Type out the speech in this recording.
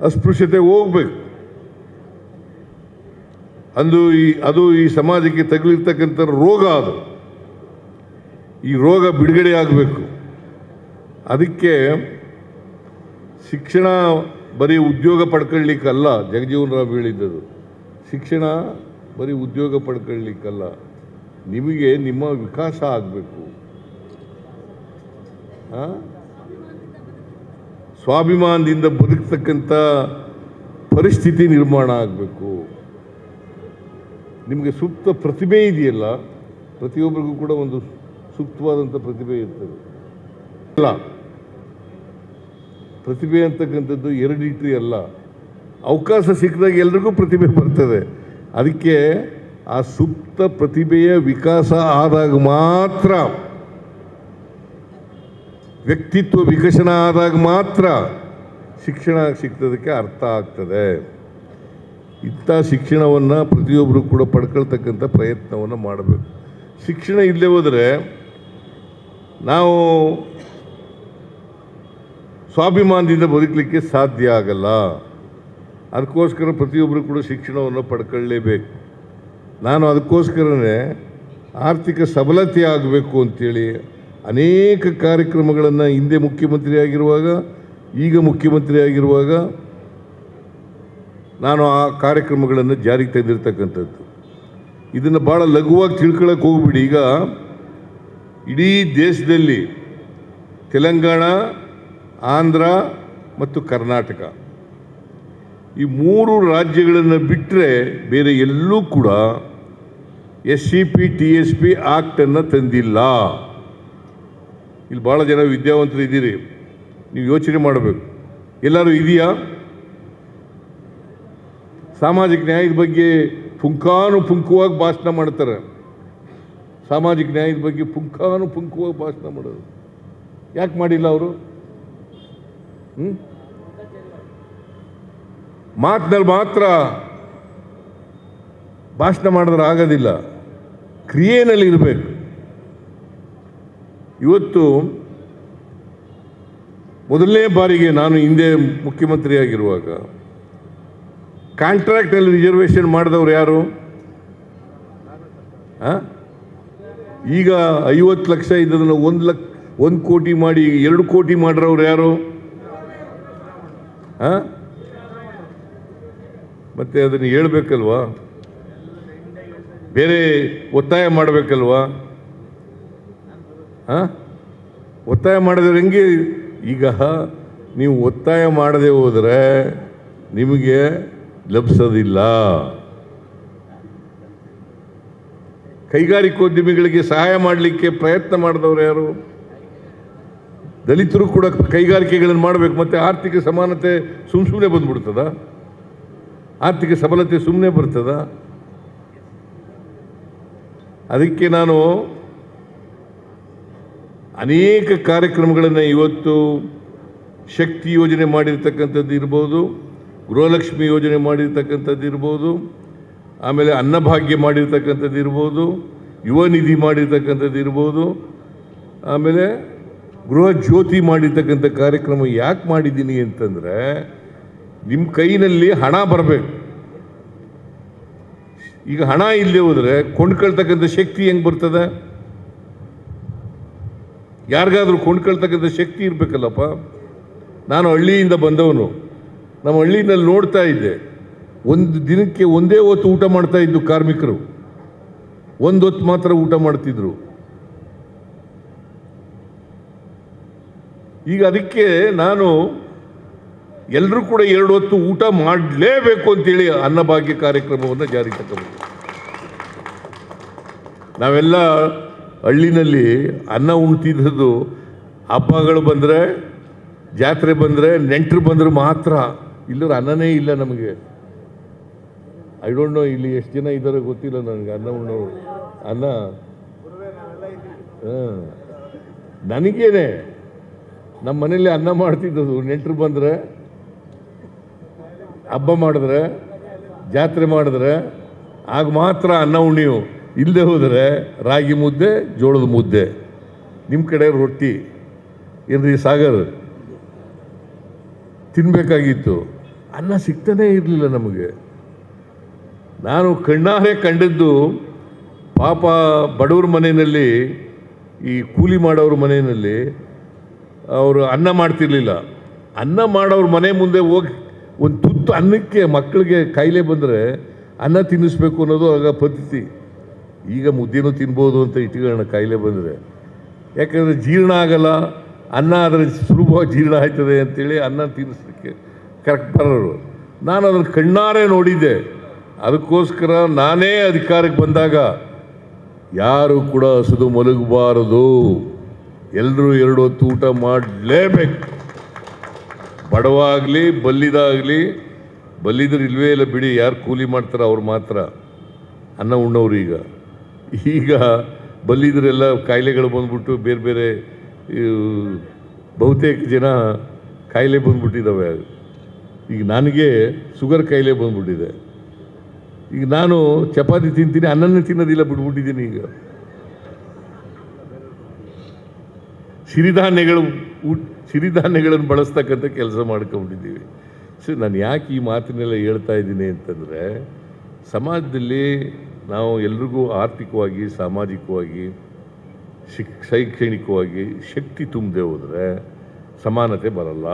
ಅಸ್ಪೃಶ್ಯತೆ ಹೋಗ್ಬೇಕು. ಅಂದು ಈ, ಅದು ಈ ಸಮಾಜಕ್ಕೆ ತಗಲಿರ್ತಕ್ಕಂಥ ರೋಗ ಅದು. ಈ ರೋಗ ಬಿಡುಗಡೆ ಆಗಬೇಕು. ಅದಕ್ಕೆ ಶಿಕ್ಷಣ ಬರೀ ಉದ್ಯೋಗ ಪಡ್ಕೊಳ್ಳಿಕ್ಕಲ್ಲ ಜಗಜೀವನ್ ರಾವ್ ಹೇಳಿದ್ದದು. ಶಿಕ್ಷಣ ಬರೀ ಉದ್ಯೋಗ ಪಡ್ಕೊಳ್ಳಿಕ್ಕಲ್ಲ. ನಿಮಗೆ ನಿಮ್ಮ ವಿಕಾಸ ಆಗಬೇಕು. ಸ್ವಾಭಿಮಾನದಿಂದ ಬದುಕ್ತಕ್ಕಂಥ ಪರಿಸ್ಥಿತಿ ನಿರ್ಮಾಣ ಆಗಬೇಕು. ನಿಮಗೆ ಸೂಕ್ತ ಪ್ರತಿಭೆ ಇದೆಯಲ್ಲ, ಪ್ರತಿಯೊಬ್ಬರಿಗೂ ಕೂಡ ಒಂದು ಸೂಕ್ತವಾದಂಥ ಪ್ರತಿಭೆ ಇರ್ತದೆ. ಅಲ್ಲ, ಪ್ರತಿಭೆ ಅಂತಕ್ಕಂಥದ್ದು ಎರಡಿಟ್ರಿ ಅಲ್ಲ. ಅವಕಾಶ ಸಿಕ್ಕಿದಾಗ ಎಲ್ರಿಗೂ ಪ್ರತಿಭೆ ಬರ್ತದೆ. ಅದಕ್ಕೆ ಆ ಸೂಕ್ತ ಪ್ರತಿಭೆಯ ವಿಕಾಸ ಆದಾಗ ಮಾತ್ರ ವ್ಯಕ್ತಿತ್ವ ವಿಕಸನ ಆದಾಗ ಮಾತ್ರ ಶಿಕ್ಷಣ ಸಿಗ್ತದಕ್ಕೆ ಅರ್ಥ ಆಗ್ತದೆ. ಇಂಥ ಶಿಕ್ಷಣವನ್ನು ಪ್ರತಿಯೊಬ್ಬರು ಕೂಡ ಪಡ್ಕೊಳ್ತಕ್ಕಂಥ ಪ್ರಯತ್ನವನ್ನು ಮಾಡಬೇಕು. ಶಿಕ್ಷಣ ಇಲ್ಲದೆ ಹೋದರೆ ನಾವು ಸ್ವಾಭಿಮಾನದಿಂದ ಬದುಕಲಿಕ್ಕೆ ಸಾಧ್ಯ ಆಗಲ್ಲ. ಅದಕ್ಕೋಸ್ಕರ ಪ್ರತಿಯೊಬ್ಬರು ಕೂಡ ಶಿಕ್ಷಣವನ್ನು ಪಡ್ಕೊಳ್ಳೇಬೇಕು. ನಾನು ಅದಕ್ಕೋಸ್ಕರನೇ ಆರ್ಥಿಕ ಸಬಲತೆ ಆಗಬೇಕು ಅಂತೇಳಿ ಅನೇಕ ಕಾರ್ಯಕ್ರಮಗಳನ್ನು ಹಿಂದೆ ಮುಖ್ಯಮಂತ್ರಿ ಆಗಿರುವಾಗ ಈಗ ಮುಖ್ಯಮಂತ್ರಿ ಆಗಿರುವಾಗ ನಾನು ಆ ಕಾರ್ಯಕ್ರಮಗಳನ್ನು ಜಾರಿಗೆ ತೆಗೆದಿರ್ತಕ್ಕಂಥದ್ದು ಇದನ್ನು ಭಾಳ ಲಘುವಾಗಿ ತಿಳ್ಕೊಳ್ಳೋಕೆ ಹೋಗ್ಬಿಡಿ. ಈಗ ಇಡೀ ದೇಶದಲ್ಲಿ ತೆಲಂಗಾಣ, ಆಂಧ್ರ ಮತ್ತು ಕರ್ನಾಟಕ ಈ ಮೂರು ರಾಜ್ಯಗಳನ್ನು ಬಿಟ್ಟರೆ ಬೇರೆ ಎಲ್ಲೂ ಕೂಡ S C P T S P ಆ್ಯಕ್ಟನ್ನು ತಂದಿಲ್ಲ. ಇಲ್ಲಿ ಭಾಳ ಜನ ವಿದ್ಯಾವಂತರು ಇದ್ದೀರಿ. ನೀವು ಯೋಚನೆ ಮಾಡಬೇಕು. ಎಲ್ಲರೂ ಇದೆಯಾ? ಸಾಮಾಜಿಕ ನ್ಯಾಯದ ಬಗ್ಗೆ ಪುಂಖಾನು ಪುಂಖವಾಗಿ ಭಾಷಣ ಮಾಡ್ತಾರೆ. ಸಾಮಾಜಿಕ ನ್ಯಾಯದ ಬಗ್ಗೆ ಪುಂಖಾನು ಪುಂಖವಾಗಿ ಭಾಷಣ ಮಾಡೋದು. ಯಾಕೆ ಮಾಡಿಲ್ಲ ಅವರು? ಹ್ಞೂ ಮಾತಿನಲ್ಲಿ ಮಾತ್ರ ಭಾಷಣ ಮಾಡಿದ್ರೆ ಆಗೋದಿಲ್ಲ. ಕ್ರಿಯೆನಲ್ಲಿ ಇರಬೇಕು ಇವತ್ತು ಮೊದಲನೇ ಬಾರಿಗೆ ನಾನು ಹಿಂದೆ ಮುಖ್ಯಮಂತ್ರಿಯಾಗಿರುವಾಗ ಕಾಂಟ್ರಾಕ್ಟಲ್ಲಿ ರಿಸರ್ವೇಷನ್ ಮಾಡಿದವ್ರು ಯಾರು? ಹಾಂ ಈಗ ಐವತ್ತು ಲಕ್ಷ ಇದ್ದದನ್ನು ಒಂದು ಲಕ್ಷ ಒಂದು ಕೋಟಿ ಮಾಡಿ ಎರಡು ಕೋಟಿ ಮಾಡಿರೋರು ಯಾರು? ಮತ್ತೆ ಅದನ್ನು ಹೇಳ್ಬೇಕಲ್ವಾ? ಬೇರೆ ಒತ್ತಾಯ ಮಾಡಬೇಕಲ್ವಾ? ಆ? ಒತ್ತಾಯ ಮಾಡಿದ್ರೆ ಹೆಂಗೆ? ಈಗ ನೀವು ಒತ್ತಾಯ ಮಾಡದೆ ಹೋದರೆ ನಿಮಗೆ ಲಭಿಸೋದಿಲ್ಲ. ಕೈಗಾರಿಕೋದ್ಯಮಿಗಳಿಗೆ ಸಹಾಯ ಮಾಡಲಿಕ್ಕೆ ಪ್ರಯತ್ನ ಮಾಡಿದವರು ಯಾರು? ದಲಿತರು ಕೂಡ ಕೈಗಾರಿಕೆಗಳನ್ನು ಮಾಡಬೇಕು, ಮತ್ತು ಆರ್ಥಿಕ ಸಮಾನತೆ ಸುಮ್ಮ ಸುಮ್ಮನೆ ಬಂದ್ಬಿಡ್ತದ? ಆರ್ಥಿಕ ಸಬಲತೆ ಸುಮ್ಮನೆ ಬರ್ತದ? ಅದಕ್ಕೆ ನಾನು ಅನೇಕ ಕಾರ್ಯಕ್ರಮಗಳನ್ನು ಇವತ್ತು ಶಕ್ತಿ ಯೋಜನೆ ಮಾಡಿರ್ತಕ್ಕಂಥದ್ದು ಇರ್ಬೋದು, ಗೃಹಲಕ್ಷ್ಮಿ ಯೋಜನೆ ಮಾಡಿರ್ತಕ್ಕಂಥದ್ದು ಇರ್ಬೋದು, ಆಮೇಲೆ ಅನ್ನಭಾಗ್ಯ ಮಾಡಿರ್ತಕ್ಕಂಥದ್ದು ಇರ್ಬೋದು, ಯುವ ನಿಧಿ ಮಾಡಿರ್ತಕ್ಕಂಥದ್ದು ಇರ್ಬೋದು, ಆಮೇಲೆ ಗೃಹ ಜ್ಯೋತಿ ಮಾಡಿರ್ತಕ್ಕಂಥ ಕಾರ್ಯಕ್ರಮ ಯಾಕೆ ಮಾಡಿದ್ದೀನಿ ಅಂತಂದರೆ ನಿಮ್ಮ ಕೈನಲ್ಲಿ ಹಣ ಬರಬೇಕು. ಈಗ ಹಣ ಇಲ್ಲದೆ ಹೋದರೆ ಕೊಂಡ್ಕೊಳ್ತಕ್ಕಂಥ ಶಕ್ತಿ ಹೆಂಗೆ ಬರ್ತದೆ? ಯಾರಿಗಾದ್ರೂ ಕೊಂಡ್ಕೊಳ್ತಕ್ಕಂಥ ಶಕ್ತಿ ಇರಬೇಕಲ್ಲಪ್ಪ? ನಾನು ಹಳ್ಳಿಯಿಂದ ಬಂದವನು. ನಮ್ಮ ಹಳ್ಳಿನಲ್ಲಿ ನೋಡ್ತಾ ಇದ್ದೆ. ಒಂದು ದಿನಕ್ಕೆ ಒಂದೇ ಹೊತ್ತು ಊಟ ಮಾಡ್ತಾ ಇದ್ದು ಕಾರ್ಮಿಕರು. ಒಂದು ಹೊತ್ತು ಮಾತ್ರ ಊಟ ಮಾಡ್ತಿದ್ರು. ಈಗ ಅದಕ್ಕೆ ನಾನು ಎಲ್ಲರೂ ಕೂಡ ಎರಡು ಹೊತ್ತು ಊಟ ಮಾಡಲೇಬೇಕು ಅಂತೇಳಿ ಅನ್ನಭಾಗ್ಯ ಕಾರ್ಯಕ್ರಮವನ್ನು ಜಾರಿಗೆ ತಗೋಬೇಕು ನಾವೆಲ್ಲ ಹಳ್ಳಿನಲ್ಲಿ ಅನ್ನ ಉಣ್ತಿದ್ದದ್ದು ಹಬ್ಬಗಳು ಬಂದರೆ, ಜಾತ್ರೆ ಬಂದರೆ, ನೆಂಟರು ಬಂದರೆ ಮಾತ್ರ ಇಲ್ಲರ ಅನ್ನನೇ ಇಲ್ಲ ನಮಗೆ. ಐ ಡೋಂಟ್ ನೋ ಇಲ್ಲಿ ಎಷ್ಟು ಜನ ಇದ್ದಾರೆ ಗೊತ್ತಿಲ್ಲ ನನಗೆ ಅನ್ನ ಉಣ್ಣೋರು. ಅನ್ನ? ಹಾಂ. ನನಗೇನೆ. ನಮ್ಮ ಮನೇಲಿ ಅನ್ನ ಮಾಡ್ತಿದ್ದದು ನೆಂಟರು ಬಂದರೆ, ಹಬ್ಬ ಮಾಡಿದ್ರೆ, ಜಾತ್ರೆ ಮಾಡಿದ್ರೆ, ಆಗ ಮಾತ್ರ ಅನ್ನ ಉಣ್ಣಿವು ಇಲ್ಲದೆ ಹೋದರೆ ರಾಗಿ ಮುದ್ದೆ, ಜೋಳದ ಮುದ್ದೆ. ನಿಮ್ಮ ಕಡೆ ರೊಟ್ಟಿ. ಏನ್ರಿ ಸಾಗರ್? ತಿನ್ನಬೇಕಾಗಿತ್ತು ಅನ್ನ ಸಿಗ್ತಾನೇ ಇರಲಿಲ್ಲ ನಮಗೆ. ನಾನು ಕಣ್ಣಾರೆ ಕಂಡದ್ದು ಪಾಪ ಬಡವ್ರ ಮನೆಯಲ್ಲಿ, ಈ ಕೂಲಿ ಮಾಡೋರ ಮನೆಯಲ್ಲಿ ಅವರು ಅನ್ನ ಮಾಡ್ತಿರ್ಲಿಲ್ಲ. ಅನ್ನ ಮಾಡೋರ ಮನೆ ಮುಂದೆ ಹೋಗಿ ಒಂದು ತುತ್ತು ಅನ್ನಕ್ಕೆ ಮಕ್ಕಳಿಗೆ ಕಾಯಿಲೆ ಬಂದರೆ ಅನ್ನ ತಿನ್ನಿಸ್ಬೇಕು ಅನ್ನೋದು ಆಗ ಪದ್ಧತಿ. ಈಗ ಮುದ್ದೆನೂ ತಿನ್ಬೋದು ಅಂತ ಇಟ್ಕೊಳ್ಳೋಣ ಕಾಯಿಲೆ ಬಂದರೆ. ಯಾಕಂದರೆ ಜೀರ್ಣ ಆಗಲ್ಲ, ಅನ್ನ ಅದರ ಸುಲಭವಾಗಿ ಜೀರ್ಣ ಆಯ್ತದೆ ಅಂತೇಳಿ ಅನ್ನ ತಿನ್ನಿಸ್ಲಿಕ್ಕೆ ಕರೆಕ್ಟ್ ಬರೋರು ನಾನು ಅದನ್ನು ಕಣ್ಣಾರೆ ನೋಡಿದ್ದೆ. ಅದಕ್ಕೋಸ್ಕರ ನಾನೇ ಅಧಿಕಾರಕ್ಕೆ ಬಂದಾಗ ಯಾರು ಕೂಡ ಹಸಿದು ಮಲಗಬಾರದು. ಎಲ್ಲರೂ ಎರಡು ಹೊತ್ತು ಊಟ ಮಾಡಲೇಬೇಕು. ಬಡವಾಗಲಿ, ಬಲ್ಲಿದಾಗಲಿ, ಬಲ್ಲಿದ್ರೆ ಇಲ್ವೇ ಇಲ್ಲ ಬಿಡಿ, ಯಾರು ಕೂಲಿ ಮಾಡ್ತಾರೆ ಅವ್ರು ಮಾತ್ರ. ಅನ್ನ ಉಣ್ಣವ್ರು ಈಗ. ಈಗ ಬಲ್ಲಿದ್ರೆಲ್ಲ ಕಾಯಿಲೆಗಳು ಬಂದ್ಬಿಟ್ಟು ಬೇರೆ ಬೇರೆ ಬಹುತೇಕ ಜನ ಕಾಯಿಲೆ ಬಂದ್ಬಿಟ್ಟಿದ್ದಾವೆ. ಈಗ ನನಗೆ ಶುಗರ್ ಕಾಯಿಲೆ ಬಂದ್ಬಿಟ್ಟಿದೆ. ಈಗ ನಾನು ಚಪಾತಿ ತಿಂತೀನಿ, ಅನ್ನನೇ ತಿನ್ನೋದಿಲ್ಲ ಬಿಟ್ಬಿಟ್ಟಿದ್ದೀನಿ ಈಗ. ಸಿರಿಧಾನ್ಯಗಳು ಊಟ ಸಿರಿಧಾನ್ಯಗಳನ್ನು ಬಳಸ್ತಕ್ಕಂಥ ಕೆಲಸ ಮಾಡ್ಕೊಂಡಿದ್ದೀವಿ ಸೊ ನಾನು ಯಾಕೆ ಈ ಮಾತನ್ನೆಲ್ಲ ಹೇಳ್ತಾ ಇದ್ದೀನಿ ಅಂತಂದರೆ, ಸಮಾಜದಲ್ಲಿ ನಾವು ಎಲ್ರಿಗೂ ಆರ್ಥಿಕವಾಗಿ ಸಾಮಾಜಿಕವಾಗಿ ಶಿಕ್ ಶೈಕ್ಷಣಿಕವಾಗಿ ಶಕ್ತಿ ತುಂಬದೆ ಹೋದರೆ ಸಮಾನತೆ ಬರಲ್ಲ.